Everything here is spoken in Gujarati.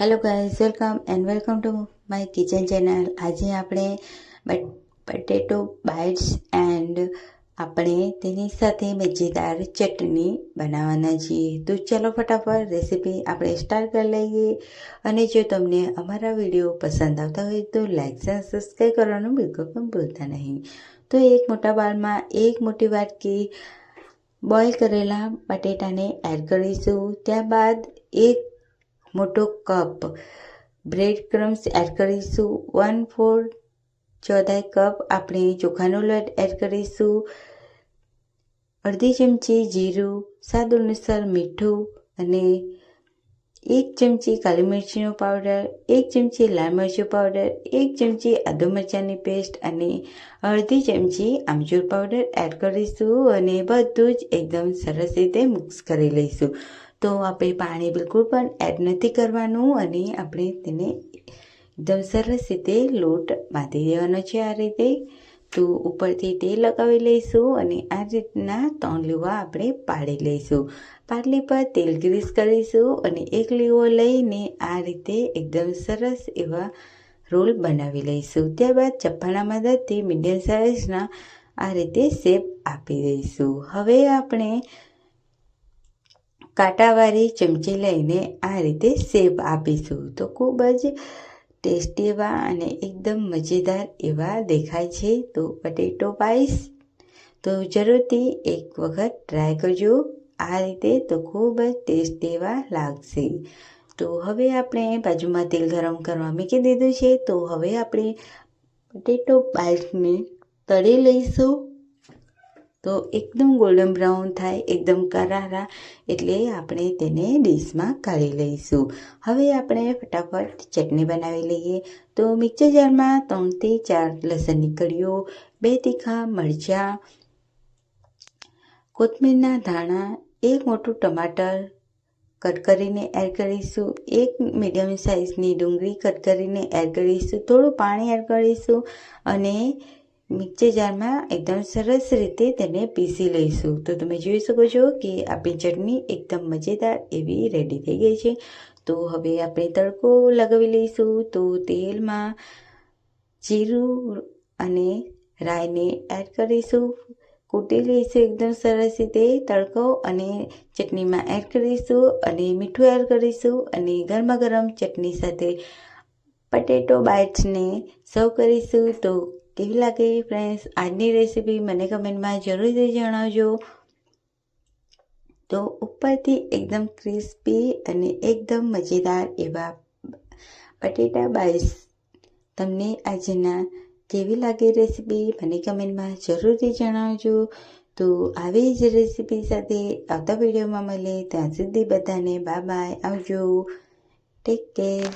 Hello guys welcome and welcome to my kitchen channel આજે આપણે બટેટો બાઇટ્સ એન્ડ આપણે તેની સાથે મજેદાર ચટણી બનાવવાના છીએ. તો ચાલો ફટાફટ રેસીપી આપણે સ્ટાર્ટ કરી લઈએ. અને જો તમને અમારા વીડિયો પસંદ આવતા હોય તો લાઇક અને સબસ્ક્રાઈબ કરવાનું બિલકુલ પણ ભૂલતા નહીં. તો એક મોટા બાળમાં એક મોટી વાટકી બોઇલ કરેલા બટેટાને એડ કરીશું. ત્યારબાદ એક મોટો કપ. બ્રેડ ક્રમ્સ એડ કરીશું. વન ફોર ચોથાઈ કપ આપણે ચોખાનો લોટ એડ કરીશું. અડધી ચમચી જીરું સ્વાદ અનુસાર મીઠું અને એક ચમચી કાલી મિરચીનો પાવડર એક ચમચી લાલ મરચું પાવડર એક ચમચી આદુ મરચાંની પેસ્ટ અને અડધી ચમચી આમચૂર પાવડર એડ કરીશું અને બધું જ એકદમ સરસ રીતે મિક્સ કરી લઈશું. તો આપણે પાણી બિલકુલ પણ એડ નથી કરવાનું અને આપણે તેને એકદમ સરસ રીતે લોટ બાંધી દેવાનો છે આ રીતે. તો ઉપરથી તેલ લગાવી લઈશું અને આ રીતના ત્રણ લીવા આપણે પાડી લઈશું. પાટલી પર તેલ ગ્રીસ કરીશું અને એક લીવો લઈને આ રીતે એકદમ સરસ એવા રોલ બનાવી લઈશું. ત્યારબાદ ચપ્પાના મદદથી મીડિયમ સાઇઝના આ રીતે શેપ આપી દઈશું. હવે આપણે કાંટાવાળી ચમચી લઈને આ રીતે શેપ આપીશું. તો ખૂબ જ ટેસ્ટી એવા અને એકદમ મજેદાર એવા દેખાય છે. તો પટેટો પાઈસ તો જરૂરથી એક વખત ટ્રાય કરજો. આ રીતે તો ખૂબ જ ટેસ્ટી એવા લાગશે. તો હવે આપણે બાજુમાં તેલ ગરમ કરવા મૂકી દીધું છે. તો હવે આપણે પટેટો પાઈસને તળી લઈશું. તો એકદમ ગોલ્ડન બ્રાઉન થાય, એકદમ કરારા, એટલે આપણે તેને ડીશમાં કાઢી લઈશું. હવે આપણે ફટાફટ ચટણી બનાવી લઈએ. તો મિક્સર જારમાં ત્રણથી ચાર લસણની કળીઓ બે તીખા મરચાં, કોથમીરના ધાણા, એક મોટું ટમાટર કટ કરીને એડ કરીશું, એક મીડિયમ સાઇઝની ડુંગળી કટ કરીને એડ કરીશું, થોડું પાણી એડ કરીશું અને મિક્સર જારમાં એકદમ સરસ રીતે તેને પીસી લઈશું તો તમે જોઈ શકો છો કે આપણી ચટણી એકદમ મજેદાર એવી રેડી થઈ ગઈ છે તો હવે આપણે તડકો લગાવી લઈશું તો તેલમાં જીરું અને રાઈને એડ કરીશું કૂટી લઈશું એકદમ સરસ રીતે તડકો અને ચટણીમાં એડ કરીશું અને મીઠું એડ કરીશું અને ગરમા ગરમ ચટણી સાથે પટેટો બાઇટ્સને સર્વ કરીશું તો કેવી લાગે ફ્રેન્ડ્સ આજની રેસીપી મને કમેન્ટમાં જરૂરથી જણાવજો. તો ઉપરથી એકદમ ક્રિસ્પી અને એકદમ મજેદાર એવા બટેટા બાઈસ તમને આજના કેવી લાગે રેસીપી મને કમેન્ટમાં જરૂરથી જણાવજો. તો આવી જ રેસીપી સાથે આવતા વિડીયોમાં મળે ત્યાં સુધી બધાને બાય બાય આવજો. Take care